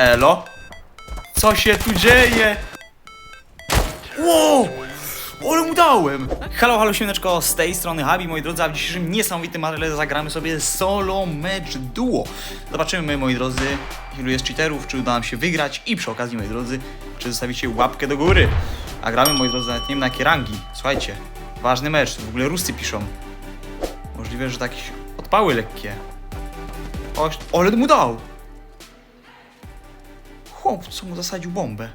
Elo? Co się tu dzieje? Wow! Ale mu dałem! Halo, halo, siemeczko, z tej strony Habi, moi drodzy, a w dzisiejszym niesamowitym materiale zagramy sobie solo match duo. Zobaczymy, moi drodzy, ilu jest cheaterów, czy uda nam się wygrać i przy okazji, moi drodzy, czy zostawicie łapkę do góry. A gramy, moi drodzy, nawet nie wiem na jakie rangi. Słuchajcie, ważny mecz, w ogóle Rusty piszą. Możliwe, że to jakieś odpały lekkie. Oś, ale mu dał! Chłop, co mu zasadził bombę?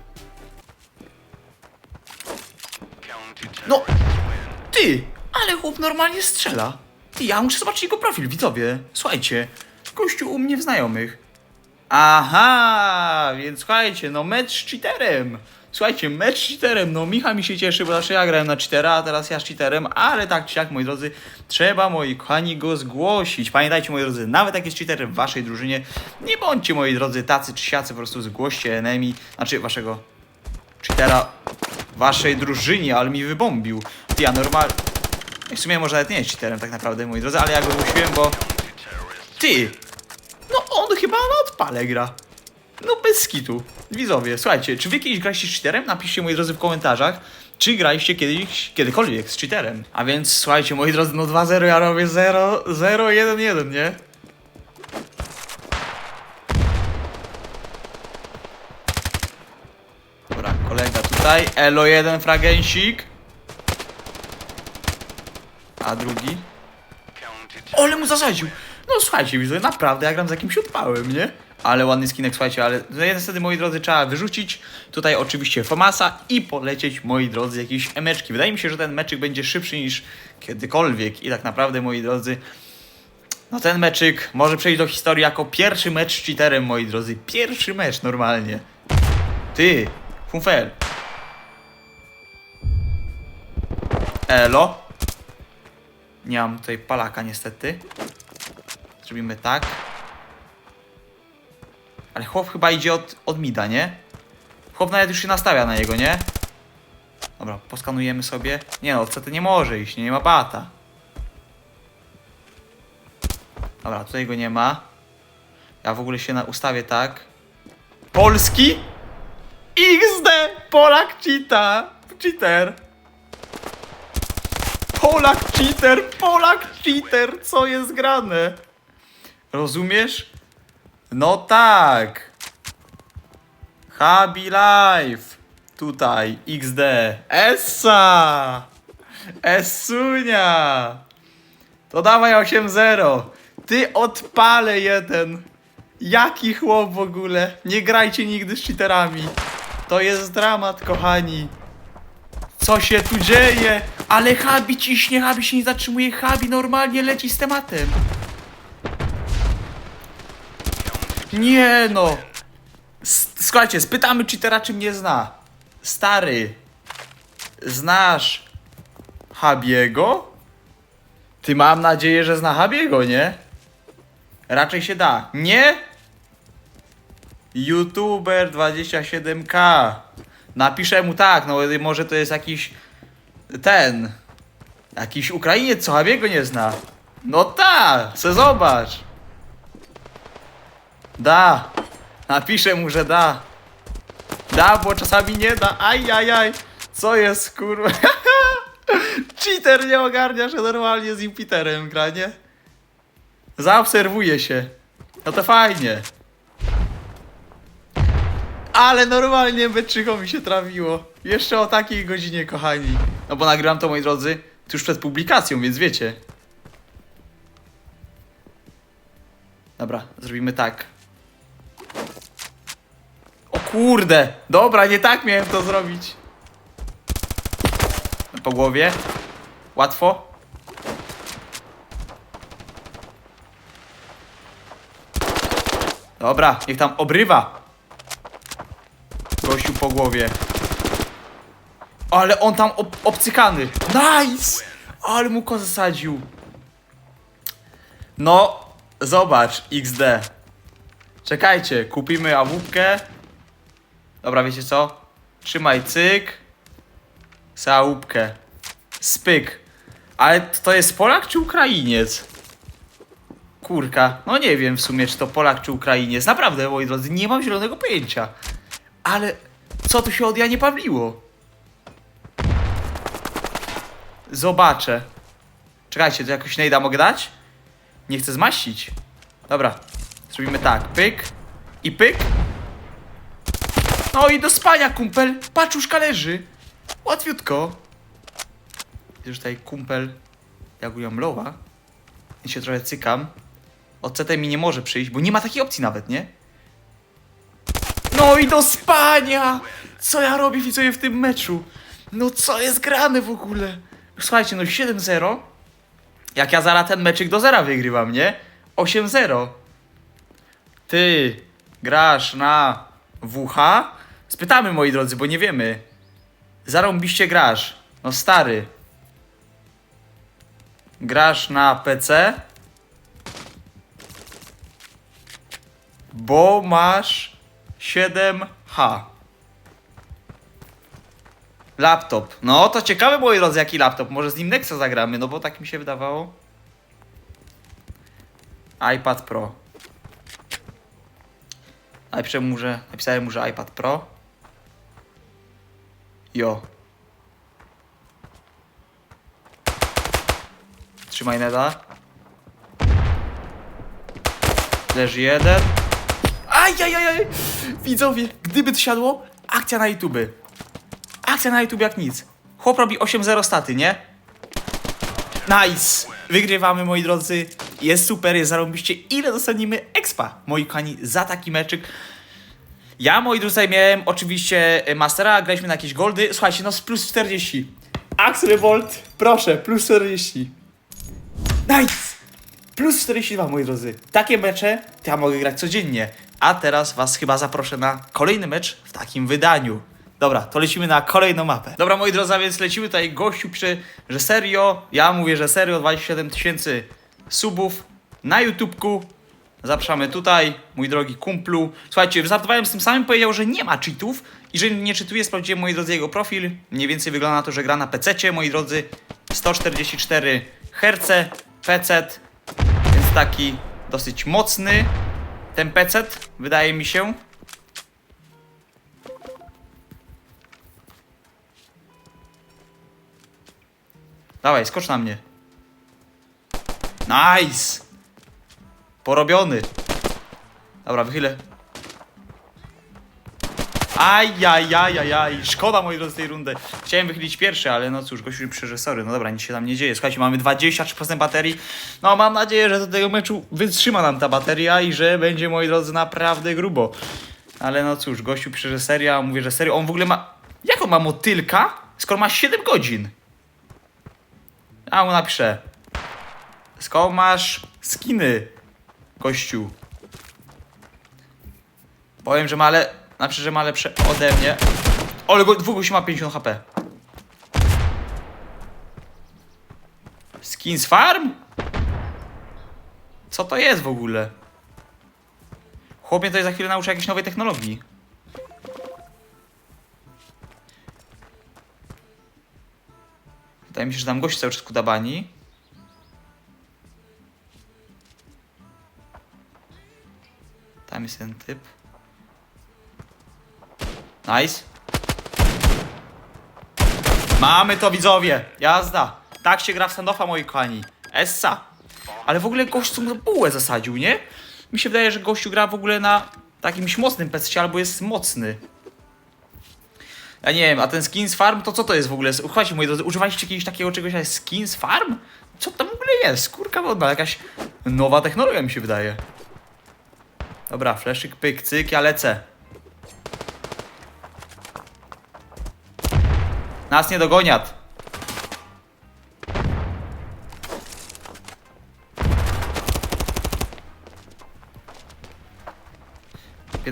No, ty! Ale chłop normalnie strzela. Ty, ja muszę zobaczyć jego profil, widzowie. Słuchajcie, gościu u mnie w znajomych. Aha, więc słuchajcie, no mecz z cheaterem. Słuchajcie, mecz cheaterem. No Michał mi się cieszy, bo zawsze ja grałem na cheatera, a teraz ja z cheaterem, ale tak czy jak, moi drodzy, trzeba, moi kochani, go zgłosić. Pamiętajcie, moi drodzy, nawet jak jest cheater w waszej drużynie, nie bądźcie, moi drodzy, tacy czy siacy, po prostu zgłoście enemy, znaczy waszego cheatera waszej drużynie, ale mi wybombił. Ja normal... W sumie może nawet nie jest cheaterem tak naprawdę, moi drodzy, ale ja go zmusiłem, bo... Ty! No on chyba na odpale gra. No bez skitu. Widzowie, słuchajcie, czy wy kiedyś graliście z cheaterem? Napiszcie, moi drodzy, w komentarzach. Czy graliście kiedyś, kiedykolwiek z cheaterem? A więc, słuchajcie, moi drodzy, no 2-0, ja robię 0-1-1, nie? Dobra, kolega tutaj. Elo jeden fragensik. A drugi. Ole mu zasadził. No słuchajcie, widzę, naprawdę ja gram z jakimś odpałem, nie? Ale ładny skinek, słuchajcie, ale no niestety, moi drodzy, trzeba wyrzucić tutaj oczywiście Famasa i polecieć, moi drodzy, jakieś emeczki. Wydaje mi się, że ten meczyk będzie szybszy niż kiedykolwiek i tak naprawdę, moi drodzy, no ten meczyk może przejść do historii jako pierwszy mecz z cheaterem, moi drodzy. Pierwszy mecz normalnie. Ty, Funfel. Elo. Nie mam tutaj palaka niestety. Zrobimy tak. Ale chłop chyba idzie od, od mida, nie? Chłop nawet już się nastawia na niego, nie? Dobra, poskanujemy sobie. Nie no, CT nie może iść, nie, nie ma bata. Dobra, tutaj go nie ma. Ja w ogóle się na ustawię tak. Polski? XD! Polak cheata! Cheater! Polak cheater! Polak cheater! Co jest grane? Rozumiesz? No tak! Habi Life! Tutaj, XD. Essa! Essunia! To dawaj 8-0. Ty odpalę jeden. Jaki chłop w ogóle? Nie grajcie nigdy z cheaterami. To jest dramat, kochani. Co się tu dzieje? Ale Habi ciśnie, Habi się nie zatrzymuje, Habi normalnie leci z tematem. Nie no. S- Słuchajcie, spytamy cheatera, czy mnie zna. Stary, znasz Habiego? Ty mam nadzieję, że zna Habiego, nie? Raczej się da. Nie? YouTuber 27k. Napiszę mu tak, no może to jest jakiś ten. Jakiś Ukrainiec, co Habiego nie zna. No ta, se zobacz. Da. Napiszę mu, że da. Da, bo czasami nie da. Aj, aj, aj. Co jest, kurwa? Cheater nie ogarnia, że normalnie z Jupiterem gra, nie? Zaobserwuje się. No to fajnie. Ale normalnie beczycho mi się trafiło. Jeszcze o takiej godzinie, kochani. No bo nagrywam to, moi drodzy, tuż przed publikacją, więc wiecie. Dobra, zrobimy tak. Kurde! Dobra, nie tak miałem to zrobić. Po głowie. Łatwo. Dobra, niech tam obrywa. Gościu po głowie. Ale on tam ob obcykany. Nice! Ale mu ko zasadził. No, zobacz, XD. Czekajcie, kupimy awupkę. Dobra, wiecie co? Trzymaj cyk. Załupkę. Spyk. Ale to jest Polak czy Ukrainiec? Kurka, no nie wiem w sumie, czy to Polak, czy Ukrainiec. Naprawdę, moi drodzy, nie mam zielonego pojęcia. Ale co tu się od Janie Pawliło? Zobaczę. Czekajcie, to jakoś nejda mogę dać? Nie chcę zmaścić. Dobra, zrobimy tak. Pyk i pyk. No i do spania, kumpel. Paczuszka leży. Łatwiutko. Że tutaj kumpel jagują lowa. I się trochę cykam. Od CT mi nie może przyjść, bo nie ma takiej opcji nawet, nie? No i do spania! Co ja robię widzowie w tym meczu? No co jest grane w ogóle? Słuchajcie, no 7-0. Jak ja zaraz ten meczyk do zera wygrywam, nie? 8-0. Ty grasz na WH? Spytamy, moi drodzy, bo nie wiemy. Zarąbiście grasz. No stary. Grasz na PC? Bo masz 7H. Laptop. No to ciekawe, moi drodzy, jaki laptop. Może z nim Nexa zagramy, no bo tak mi się wydawało. iPad Pro. Napisałem mu, że, napisałem mu, że iPad Pro. Jo. Trzymaj neda. Leży jeden. Ajajajaj! Widzowie, gdyby to siadło, akcja na YouTube. Akcja na YouTube jak nic. Chłop robi 8-0 staty, nie? Nice! Wygrywamy, moi drodzy. Jest super, jest zarąbiście. Ile dostaniemy expa, moi kochani, za taki meczyk? Ja, moi drodzy, miałem oczywiście e, Mastera, graliśmy na jakieś goldy. Słuchajcie, no z plus 40. Axel Volt, proszę, plus 40. Nice! Plus 42, moi drodzy. Takie mecze to ja mogę grać codziennie. A teraz was chyba zaproszę na kolejny mecz w takim wydaniu. Dobra, to lecimy na kolejną mapę. Dobra, moi drodzy, więc lecimy tutaj. Gościu pisze, że serio. Ja mówię, że serio. 27 tysięcy subów na YouTubeku. Zapraszamy tutaj, mój drogi kumplu. Słuchajcie, wystartowałem z tym samym, powiedział, że nie ma cheatów. I że nie czytuję, sprawdziłem, moi drodzy, jego profil. Mniej więcej wygląda na to, że gra na PC, moi drodzy. 144 Hz, PC, więc taki dosyć mocny ten PC, wydaje mi się. Dawaj, skocz na mnie. Nice! Porobiony. Dobra, wychylę. Ajajajajaj, szkoda moi drodzy tej rundy. Chciałem wychylić pierwszy, ale no cóż, gościu mi przeże, sorry, no dobra, nic się tam nie dzieje. Słuchajcie, mamy 23% baterii. No mam nadzieję, że do tego meczu wytrzyma nam ta bateria i że będzie, moi drodzy, naprawdę grubo. Ale no cóż, gościu pisze, że seria, mówię, że serio. On w ogóle ma... Jak on ma motylka, skoro ma 7 godzin? A mu napiszę. Skoro masz skiny, gościu. Powiem, że ma ale... Znaczy, że ma lepsze ode mnie. Ale go, dwóch ma 50 HP. Skins Farm? Co to jest w ogóle? Chłopie to za chwilę nauczy jakiejś nowej technologii. Wydaje mi się, że tam gość cały czas kudabani. Tam jest ten typ. Nice. Mamy to widzowie. Jazda. Tak się gra w standoffa, moi kochani. Essa. Ale w ogóle gościu mu bułę zasadził, nie? Mi się wydaje, że gościu gra w ogóle na takimś mocnym PC albo jest mocny. Ja nie wiem, a ten Skins Farm to co to jest w ogóle? Słuchajcie, moi drodzy, używaliście jakiegoś takiego czegoś jak Skins Farm? Co to w ogóle jest? Kurka wodna, jakaś nowa technologia mi się wydaje. Dobra, fleszyk, pyk, cyk, ja lecę. Nas nie dogoniat.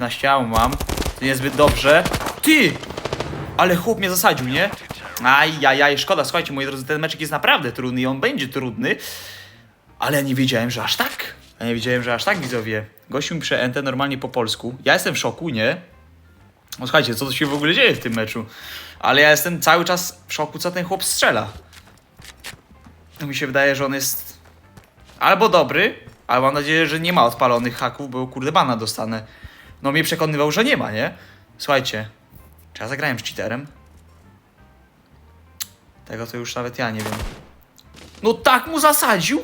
na ściału mam. To niezbyt dobrze. Ty! Ale chłop mnie zasadził, nie? Ajajaj, szkoda. Słuchajcie, moi drodzy, ten meczek jest naprawdę trudny i on będzie trudny. Ale nie wiedziałem, że aż tak. Ja nie wiedziałem, że aż tak, widzowie. Gościu mi przeętę normalnie po polsku. Ja jestem w szoku, nie? No słuchajcie, co to się w ogóle dzieje w tym meczu? Ale ja jestem cały czas w szoku, co ten chłop strzela. No mi się wydaje, że on jest albo dobry, Ale mam nadzieję, że nie ma odpalonych haków, bo kurde bana dostanę. No mnie przekonywał, że nie ma, nie? Słuchajcie, czy ja zagrałem z cheaterem? Tego to już nawet ja nie wiem. No tak mu zasadził?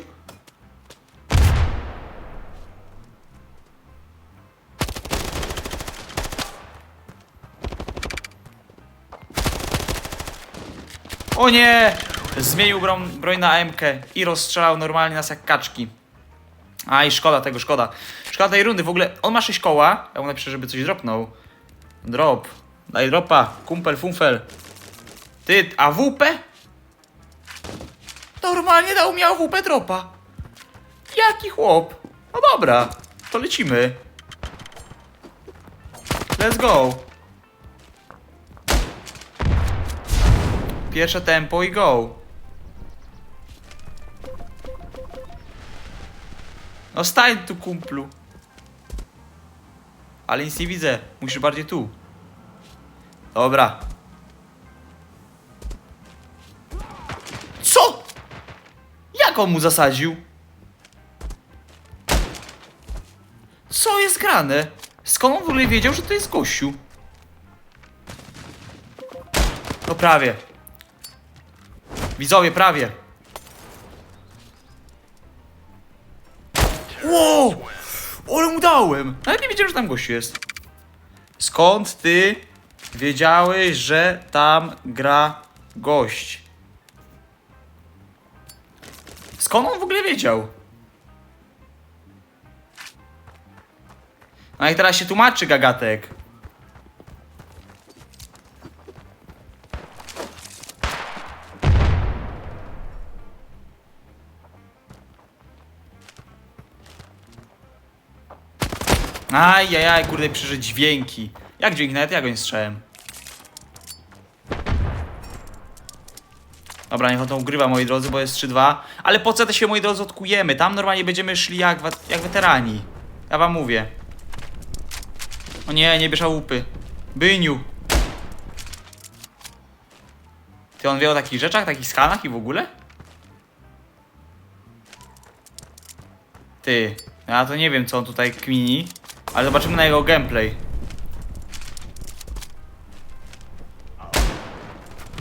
O nie! Zmienił broń, broń na MK i rozstrzelał normalnie nas jak kaczki. Aj, szkoda tego, szkoda. Szkoda tej rundy. W ogóle on ma 6 koła. Ja mu napiszę, żeby coś dropnął. Drop. Daj dropa. Kumpel, funfel. Ty, AWP? Normalnie dał mi AWP dropa. Jaki chłop. No dobra, to lecimy. Let's go. Pierwsze tempo i go. No stań tu kumplu. Ale nic nie widzę. Musisz bardziej tu. Dobra. Co? Jak on mu zasadził? Co jest grane? Skąd on w ogóle wiedział, że to jest gościu? No prawie. Widzowie, prawie. Wow! Ale mu dałem! Nie wiedziałem, że tam gościu jest. Skąd ty wiedziałeś, że tam gra gość? Skąd on w ogóle wiedział? No i teraz się tłumaczy gagatek. Ajajaj, kurde, przeżyć dźwięki. Jak dźwięki? Nawet ja go nie strzałem. Dobra, niech on to ugrywa, moi drodzy, bo jest 3-2. Ale po co to się, moi drodzy, odkujemy? Tam normalnie będziemy szli jak, jak weterani. Ja wam mówię. O nie, nie bierz łupy. Byniu. Ty on wie o takich rzeczach, takich skanach i w ogóle? Ty, ja to nie wiem co on tutaj kmini, ale zobaczymy na jego gameplay.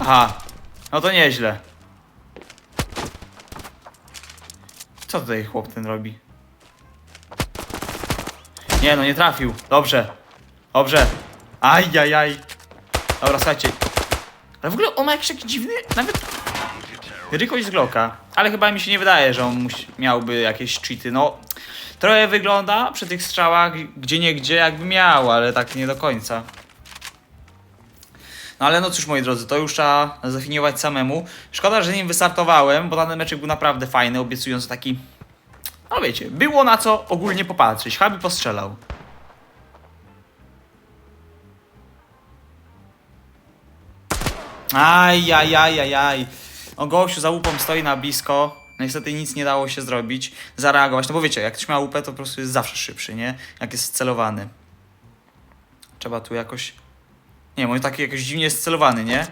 Aha, no to nieźle. Co tutaj chłop ten robi? Nie no, nie trafił. Dobrze. Dobrze. Ajajaj. Dobra, słuchajcie. Ale w ogóle on ma jakiś taki dziwny, nawet rykość z Glocka. Ale chyba mi się nie wydaje, że on miałby jakieś cheaty. No, trochę wygląda przy tych strzałach gdzie nie gdzie jakby miał, ale tak nie do końca. No ale no cóż moi drodzy, to już trzeba zdefiniować samemu. Szkoda, że nim wystartowałem, bo ten meczek był naprawdę fajny, obiecując taki... No wiecie, było na co ogólnie popatrzeć. Habi postrzelał. Aj, aj, aj, aj, aj. O gościu za łupą stoi na blisko. No Niestety nic nie dało się zrobić, zareagować. No bo wiecie, jak ktoś ma łupę, to po prostu jest zawsze szybszy, nie? Jak jest celowany. Trzeba tu jakoś... Nie, mój taki jakoś dziwnie jest celowany, nie?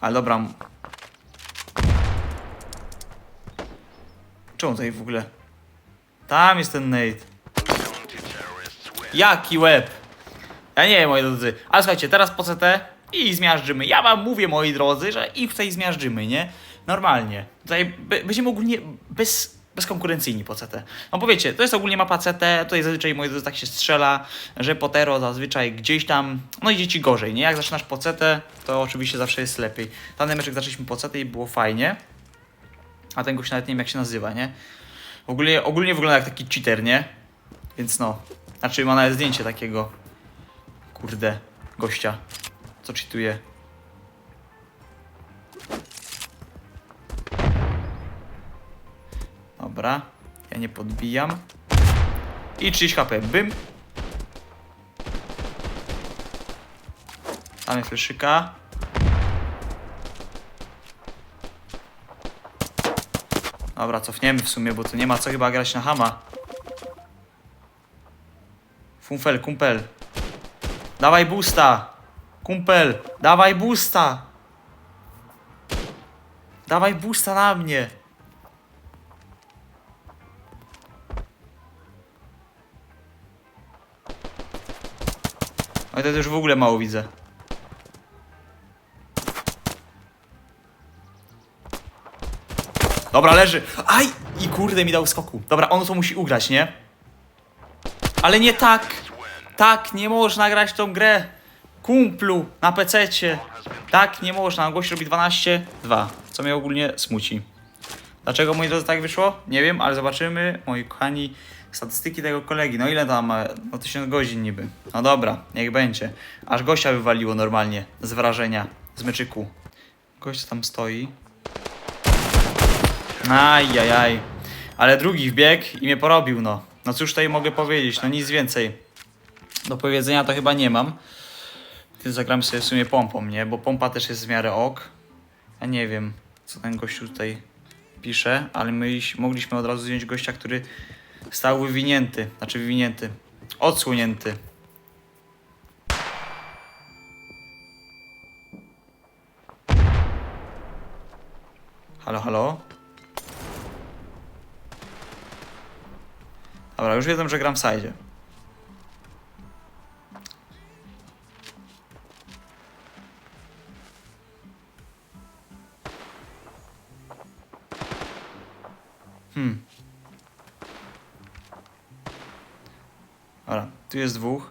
Ale dobra. Czemu tutaj w ogóle? Tam jest ten Nate. Jaki łeb! Ja nie wiem, moi drodzy. Ale słuchajcie, teraz po CT i zmiażdżymy. Ja wam mówię, moi drodzy, że ich tutaj zmiażdżymy, nie? Normalnie. Tutaj będziemy ogólnie bez, bezkonkurencyjni po CT. No bo wiecie, to jest ogólnie mapa CT, tutaj zazwyczaj, moi drodzy, tak się strzela, że potero zazwyczaj gdzieś tam, no idzie ci gorzej, nie? Jak zaczynasz po CT, to oczywiście zawsze jest lepiej. Ten meczek zaczęliśmy po CT i było fajnie. A ten gość nawet nie wiem, jak się nazywa, nie? Ogólnie, ogólnie wygląda jak taki cheater, nie? Więc no. Znaczy ma nawet zdjęcie takiego Kurde, gościa. Co czytuje? Dobra, ja nie podbijam. I 30 HP, bym. Mamy fleszyka. Dobra, cofniemy w sumie, bo tu nie ma co chyba grać na hama. Funfel, kumpel. Dawaj boosta! Kumpel, dawaj boosta! Dawaj boosta na mnie! Ale to już w ogóle mało widzę. Dobra, leży. Aj! I kurde mi dał skoku. Dobra, on to musi ugrać, nie? Ale nie tak. Tak, nie można grać tą grę. Kumplu, na pececie. Tak, nie można. Gość robi 12-2, co mnie ogólnie smuci. Dlaczego, moi drodzy, tak wyszło? Nie wiem, ale zobaczymy, moi kochani, statystyki tego kolegi. No ile tam? No 1000 godzin niby. No dobra, niech będzie. Aż gościa wywaliło normalnie, z wrażenia, z meczyku. Gość tam stoi. Ajajaj. Ale drugi wbieg i mnie porobił, no. No cóż tutaj mogę powiedzieć, no nic więcej. Do powiedzenia to chyba nie mam. Ty zagram sobie w sumie pompą, nie? Bo pompa też jest w miarę ok. Ja nie wiem, co ten gościu tutaj pisze, ale my iś- mogliśmy od razu zdjąć gościa, który stał wywinięty. Znaczy wywinięty. Odsłonięty. Halo, halo? Dobra, już wiedzą, że gram w sajdzie. Tu jest dwóch.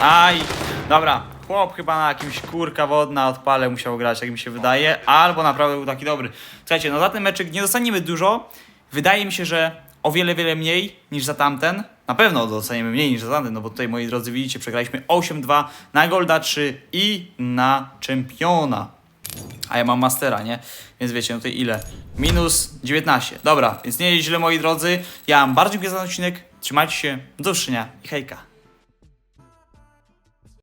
Aj! Dobra, chłop chyba na jakimś kurka wodna odpale musiał grać, jak mi się wydaje, albo naprawdę był taki dobry. Słuchajcie, no za ten meczek nie dostaniemy dużo. Wydaje mi się, że o wiele, wiele mniej niż za tamten. Na pewno dostaniemy mniej niż za tamten, no bo tutaj, moi drodzy, widzicie, przegraliśmy 8-2 na Golda 3 i na Czempiona. A ja mam mastera, nie? Więc wiecie, no to ile? Minus 19. Dobra, więc nie jest źle, moi drodzy. Ja mam za ten odcinek. Trzymajcie się, do usłyszenia i hejka.